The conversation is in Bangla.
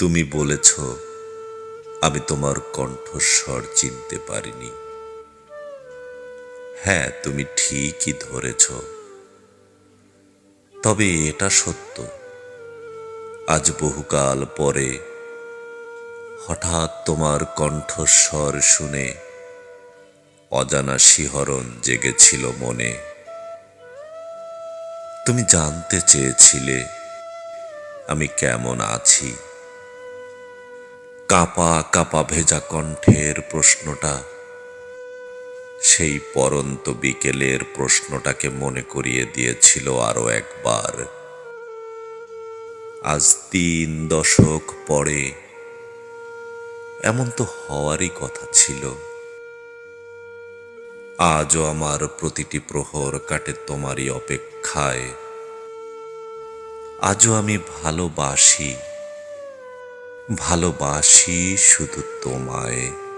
তুমি বলেছ, আমি তোমার কণ্ঠস্বর চিনতে পারিনি। হ্যাঁ তুমি ঠিকই ধরেছ। তবে এটা সত্য। আজ বহুকাল পরে হঠাৎ তোমার কণ্ঠস্বর শুনে অজানা শিহরণ জেগেছিল মনে। তুমি জানতে চেয়েছিলে আমি কেমন আছি। কাপা কাপা ভেজা কণ্ঠের প্রশ্নটা। সেই পরন্ত বিকেলের প্রশ্নটাকে মনে করিয়ে দিয়েছিল আরও একবার। আজ তিন দশক পরে এমন তো হওয়ারই কথা ছিল। আজও আমার প্রতিটি প্রহর কাটে তোমারই অপেক্ষায়। আজও আমি ভালোবাসি ভালোবাসি শুধু তোমায়।